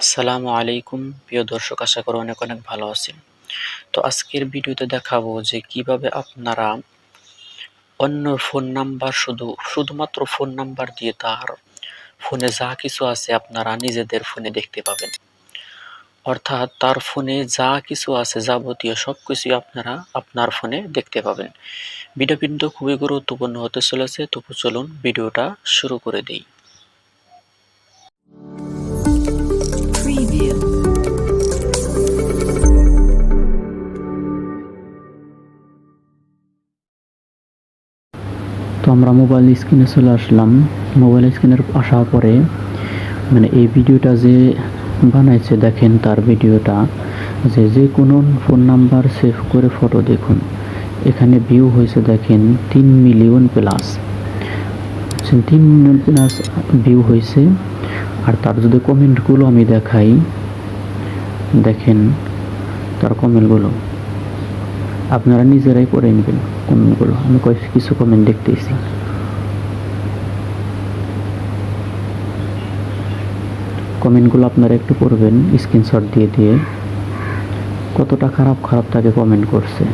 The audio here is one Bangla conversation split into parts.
আসসালামু আলাইকুম। প্রিয় দর্শক, আশা করি অনেক অনেক ভালো আছেন। তো আজকের ভিডিওতে দেখাবো যে কীভাবে আপনারা অন্য ফোন নাম্বার শুধু, শুধুমাত্র ফোন নাম্বার দিয়ে তার ফোনে যা কিছু আছে আপনারা নিজেদের ফোনে দেখতে পাবেন। অর্থাৎ তার ফোনে যা কিছু আছে যাবতীয় সব কিছুই আপনারা আপনার ফোনে দেখতে পাবেন। ভিডিও কিন্তু খুবই গুরুত্বপূর্ণ হতে চলেছে, তবু চলুন ভিডিওটা শুরু করে দিই। আমরা মোবাইল স্ক্রিনে চলে আসলাম। মোবাইল স্ক্রিনের আসার পরে মানে এই ভিডিওটা যে বানাইছে, দেখেন তার ভিডিওটা। যে যে কোনো ফোন নাম্বার সেভ করে ফটো দেখুন। এখানে ভিউ হয়েছে, দেখেন, তিন মিলিয়ন প্লাস তিন মিলিয়ন প্লাস ভিউ হয়েছে। আর তার যদি কমেন্টগুলো আমি দেখাই, দেখেন তার কমেন্টগুলো আপনারা নিজেরাই পড়ে নেবেন। কমেন্টগুলো আমি কয়েক কিছু কমেন্ট দেখতেছি। কমেন্টগুলো আপনারা একটু পড়বেন স্ক্রিনশট দিয়ে দিয়ে। কতটা খারাপ খারাপ তাকে কমেন্ট করছে।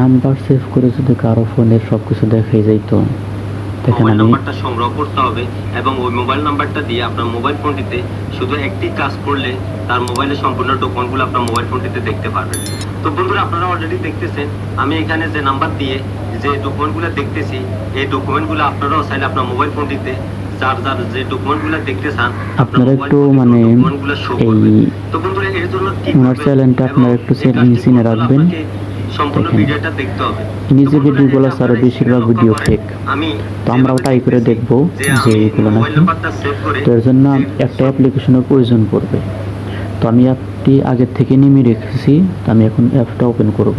নাম্বার সেভ করে যদি কারও ফোনের সব কিছু দেখাই যাইতো দেখেন মোবাইল আমি নাম্বারটা সংগ্রহ করতে হবে এবং ওই মোবাইল নাম্বারটা দিয়ে আপনার মোবাইল ফোনটিতে শুধু একটি কাজ করলে তার মোবাইলের সম্পূর্ণ ডকুমেন্টগুলো আপনার মোবাইল ফোনটিতে দেখতে পারবেন। তো বন্ধুরা আপনারা অলরেডি দেখতেছেন আমি এখানে যে নাম্বার দিয়ে যে ডকুমেন্টগুলো দেখতেছি এই ডকুমেন্টগুলো আপনারাও চাইলে আপনার মোবাইল ফোনটিতে যার যার যে ডকুমেন্টগুলো দেখতে চান আপনারা একটু মানে। এই তো বন্ধুরা এর জন্য কি ওনার চ্যানেলটা আপনারা একটু হলে রাখবেন। সম্পূর্ণ ভিডিওটা দেখতে হবে। নিজে ভিডিওগুলো বেশিরভাগ ভিডিও ফেক আমি তো ট্রাই করে দেখব যে এগুলো নাকি। তো এর জন্য একটা অ্যাপ্লিকেশনের প্রয়োজন পড়বে। তো আমি অ্যাপটি আগের থেকে নিয়ে রেখেছি আমি এখন অ্যাপটা ওপেন করব।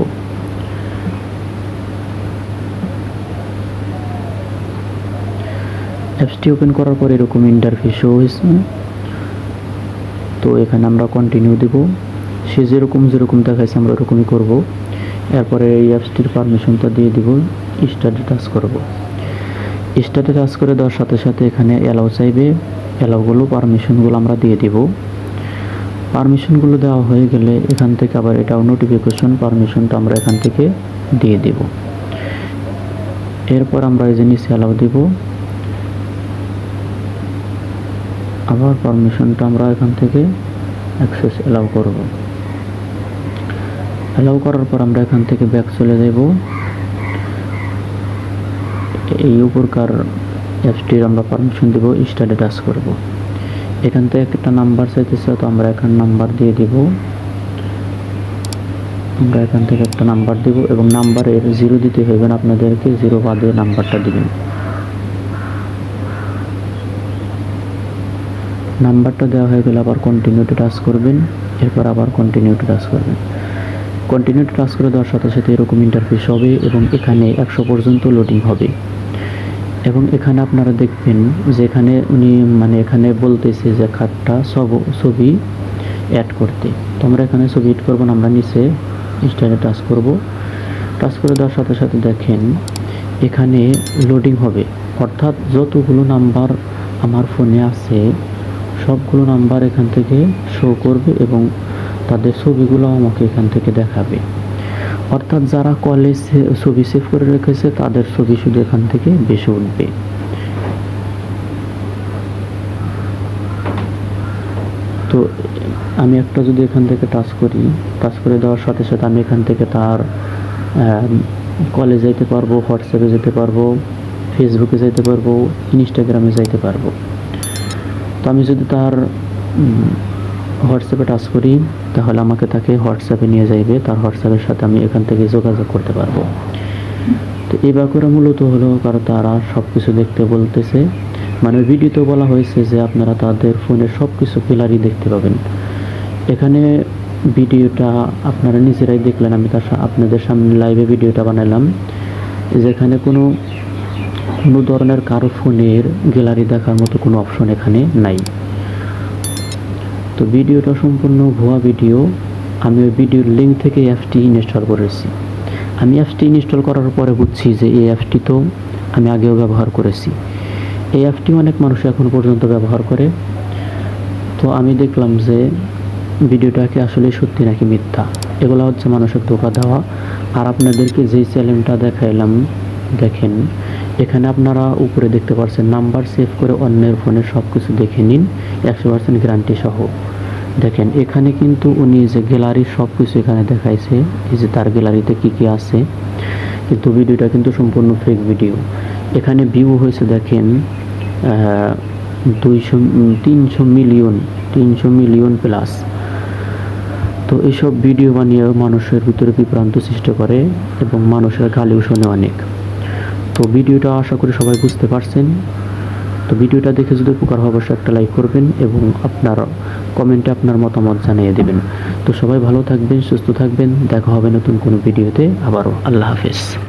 অ্যাপসটি ওপেন করার পর এরকম ইন্টারফেস হয়েছে। তো এখানে আমরা কন্টিনিউ দেব। সে যেরকম যেরকম দেখাইছে আমরা ওরকমই করব। এরপরে এই অ্যাপসটির পারমিশনটা দিয়ে দিব স্টাডি টাচ করব। স্টাডি টাচ করে দেওয়ার সাথে সাথে এখানে অ্যালাউ চাইবে। অ্যালাউগুলো পারমিশনগুলো আমরা দিয়ে দিব। পারমিশনগুলো দেওয়া হয়ে গেলে এখান থেকে আবার এটাও নোটিফিকেশন পারমিশনটা আমরা এখান থেকে দিয়ে দিব। এরপর আমরা এই জিনিস অ্যালাউ দিব। আবার পারমিশনটা আমরা এখান থেকে অ্যাক্সেস অ্যালাউ করব। অ্যালাউ করার পর আমরা এখান থেকে ব্যাক চলে যাব। এই উপরকার অ্যাপসটির আমরা পারমিশন দেব স্টাডি টাচ করব। এখান থেকে একটা নাম্বার চাইতেছে, তো আমরা এখানে নাম্বার দিয়ে দিব। আমরা এখান থেকে একটা নাম্বার দিব এবং নাম্বারের জিরো দিতে হবে না, আপনাদেরকে জিরো বাদে নাম্বারটা দিবেন। নাম্বারটা দেওয়া হয়ে গেলে আবার কন্টিনিউতে টাচ করবেন, এরপর আবার কন্টিনিউতে টাচ করবেন। কন্টিনিউতে টাচ করে দেওয়ার সাথে সাথে এরকম ইন্টারফেস হবে এবং এখানে একশো পর্যন্ত লোডিং হবে। এবং এখানে আপনারা দেখবেন যে এখানে উনি মানে এখানে বলতেছে যে খাটটা সব, ছবি অ্যাড করতে। তো আমরা এখানে ছবি এড করব না, আমরা নিচে স্টাইলে টাচ করব। টাচ করে দেওয়ার সাথে সাথে দেখেন, এখানে লোডিং হবে। অর্থাৎ যতগুলো নাম্বার আমার ফোনে আছে, সবগুলো নাম্বার এখান থেকে শো করবে এবং তাদের ছবিগুলো আমাকে এখান থেকে দেখাবে। অর্থাৎ যারা কলে ছবি সেভ করে রেখেছে, তাদের ছবি শুধু এখান থেকে বেশি উঠবে। তো আমি একটা যদি এখান থেকে টাচ করি টাচ করে দেওয়ার সাথে সাথে আমি এখান থেকে তার কলে যাইতে পারব হোয়াটসঅ্যাপে যেতে পারব ফেসবুকে যাইতে পারব ইনস্টাগ্রামে যাইতে পারব। তো আমি যদি তার হোয়াটসঅ্যাপে টাচ করি তাহলে আমাকে তাকে হোয়াটসঅ্যাপে নিয়ে যাইবে, তার হোয়াটসঅ্যাপের সাথে আমি এখান থেকে যোগাযোগ করতে পারব। তো এই ব্যাপারে মূলত হলো কারণ তারা সব কিছু দেখতে বলতেছে। মানে ভিডিওতে বলা হয়েছে যে আপনারা তাদের ফোনে সব কিছু ক্লিয়ারই দেখতে পাবেন। এখানে ভিডিওটা আপনারা নিজেরাই দেখলেন, আমি তার আপনাদের সামনে লাইভে ভিডিওটা বানালাম। যেখানে কোনো কোনো ধরনের কারও ফোনের গ্যালারি দেখার মতো কোনো অপশন এখানে নাই। তো ভিডিওটা সম্পূর্ণ ভুয়া ভিডিও। আমি ওই ভিডিওর লিঙ্ক থেকে অ্যাপসটি ইনস্টল করেছি। আমি অ্যাপসটি ইনস্টল করার পরে বুঝছি যে এই অ্যাপসটি তো আমি আগেও ব্যবহার করেছি। এই অ্যাপটি অনেক মানুষ এখন পর্যন্ত ব্যবহার করে। তো আমি দেখলাম যে ভিডিওটা কি আসলে সত্যি নাকি মিথ্যা? এগুলো হচ্ছে মানুষের ধোকা দেওয়া। আর আপনাদেরকে যেই চ্যানেলটা দেখাইলাম, দেখেন, এখানে আপনারা উপরে দেখতে পারছেন নাম্বার সেভ করে অন্যের ফোনে সব কিছু দেখে নিন, একশো পার্সেন্ট গ্যারান্টি সহ। দেখেন, এখানে কিন্তু উনি যে গ্যালারির সব কিছু এখানে দেখাইছে, এই যে তার গ্যালারিতে কি কি আছে, কিন্তু ভিডিওটা কিন্তু সম্পূর্ণ ফেক ভিডিও এখানে ভিউ হয়েছে, দেখেন দুইশো তিনশো মিলিয়ন তিনশো মিলিয়ন প্লাস তো এইসব ভিডিও বানিয়ে মানুষের ভিতরে বিভ্রান্ত সৃষ্টি করে এবং মানুষের গালিও শোনে অনেক। তো ভিডিওটা আশা করি সবাই বুঝতে পারছেন। তো ভিডিওটা দেখে যদি উপকার হয়, অবশ্যই একটা লাইক করবেন এবং আপনার কমেন্টে আপনার মতামত জানিয়ে দেবেন। তো সবাই ভালো থাকবেন, সুস্থ থাকবেন। দেখা হবে নতুন কোনো ভিডিওতে। আবারও আল্লাহ হাফেজ।